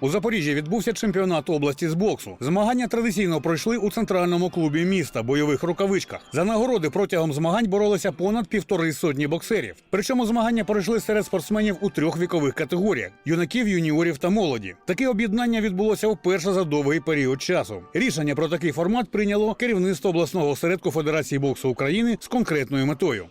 У Запоріжжі відбувся чемпіонат області з боксу. Змагання традиційно пройшли у центральному клубі міста бойових рукавичках. За нагороди протягом змагань боролися понад півтори сотні боксерів. Причому змагання пройшли серед спортсменів у трьох вікових категоріях: юнаків, юніорів та молоді. Таке об'єднання відбулося вперше за довгий період часу. Рішення про такий формат прийняло керівництво обласного осередку Федерації боксу України з конкретною метою.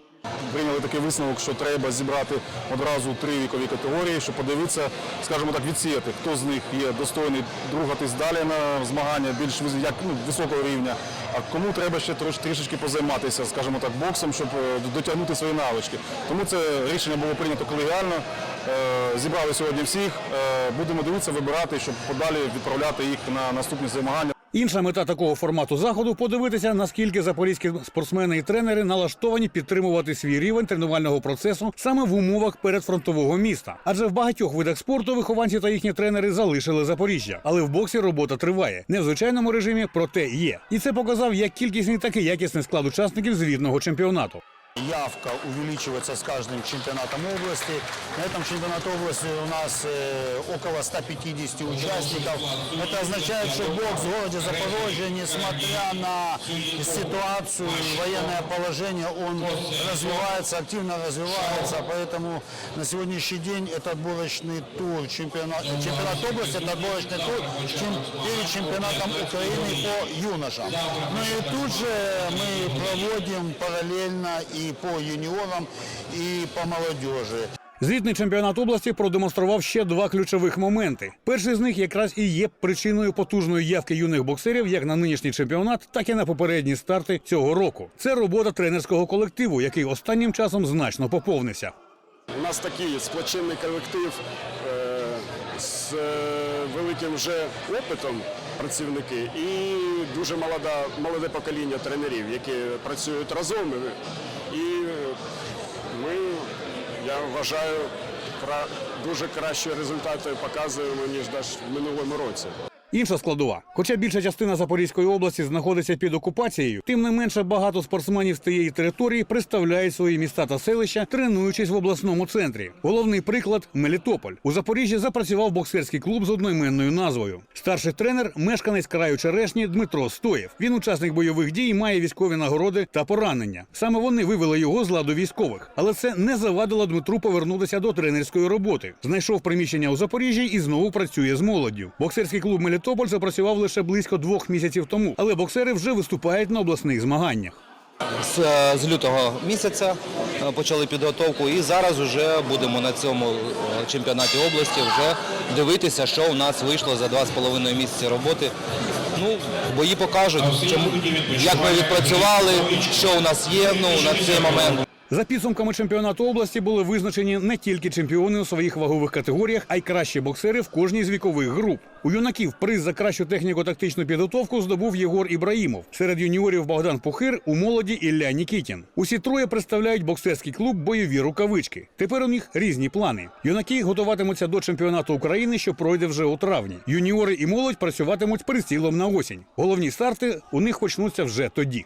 Прийняли такий висновок, що треба зібрати одразу три вікові категорії, щоб подивитися, скажімо так, відсіяти, хто з них є достойний рухатись далі на змагання більш як, ну, високого рівня, а кому треба ще трішечки позайматися, скажімо так, боксом, щоб е, дотягнути свої навички. Тому це рішення було прийнято колегіально. Е, Зібрали сьогодні всіх. Е, Будемо дивитися, вибирати, щоб подалі відправляти їх на наступні змагання. Інша мета такого формату заходу подивитися, наскільки запорізькі спортсмени і тренери налаштовані підтримувати свій рівень тренувального процесу саме в умовах передфронтового міста. Адже в багатьох видах спорту вихованці та їхні тренери залишили Запоріжжя, але в боксі робота триває не в звичайному режимі, проте є. І це показав як кількісний, так і якісний склад учасників звітного чемпіонату. Явка увеличивается с каждым чемпионатом области. На этом чемпионате области у нас э, около 150 участников. Это означает, что бокс в городе Запорожье, несмотря на ситуацию, военное положение, он развивается, активно развивается. Поэтому на сегодняшний день это отборочный тур чемпионат, чемпионат области, это отборочный тур перед чемпионатом Украины по юношам. Ну и тут же мы проводим параллельно и по юниорам, и по молодежи. Звітний чемпіонат області продемонстрував ще два ключових моменти. Перший з них якраз і є причиною потужної явки юних боксерів як на нинішній чемпіонат, так і на попередні старти цього року. Це робота тренерського колективу, який останнім часом значно поповнився. У нас такий сплочений колектив е, з е, великим вже опитом працівники і дуже молода, молоде покоління тренерів, які працюють разом. Я вважаю, дуже кращі результати показуємо, ніж в минулому році. Інша складова, хоча більша частина Запорізької області знаходиться під окупацією, тим не менше багато спортсменів з тієї території представляють свої міста та селища, тренуючись в обласному центрі. Головний приклад Мелітополь. У Запоріжжі запрацював боксерський клуб з одноіменною назвою. Старший тренер мешканець краю Черешні Дмитро Стоєв. Він учасник бойових дій, має військові нагороди та поранення. Саме вони вивели його з ладу військових, але це не завадило Дмитру повернутися до тренерської роботи. Знайшов приміщення у Запоріжжі і знову працює з молоддю. Боксерський клуб Мелітополь запрацював лише близько двох місяців тому, але боксери вже виступають на обласних змаганнях. З, е, з лютого місяця е, почали підготовку і зараз вже будемо на цьому е, чемпіонаті області вже дивитися, що у нас вийшло за два з половиною місяці роботи. Ну, бої покажуть, чому, як ми відпрацювали, що у нас є ну, на цей момент. За підсумками чемпіонату області були визначені не тільки чемпіони у своїх вагових категоріях, а й кращі боксери в кожній з вікових груп. У юнаків приз за кращу техніко-тактичну підготовку здобув Єгор Ібраїмов. Серед юніорів Богдан Пухир, у молоді Ілля Нікітін. Усі троє представляють боксерський клуб бойові рукавички. Тепер у них різні плани. Юнаки готуватимуться до чемпіонату України, що пройде вже у травні. Юніори і молодь працюватимуть прицілом на осінь. Головні старти у них почнуться вже тоді.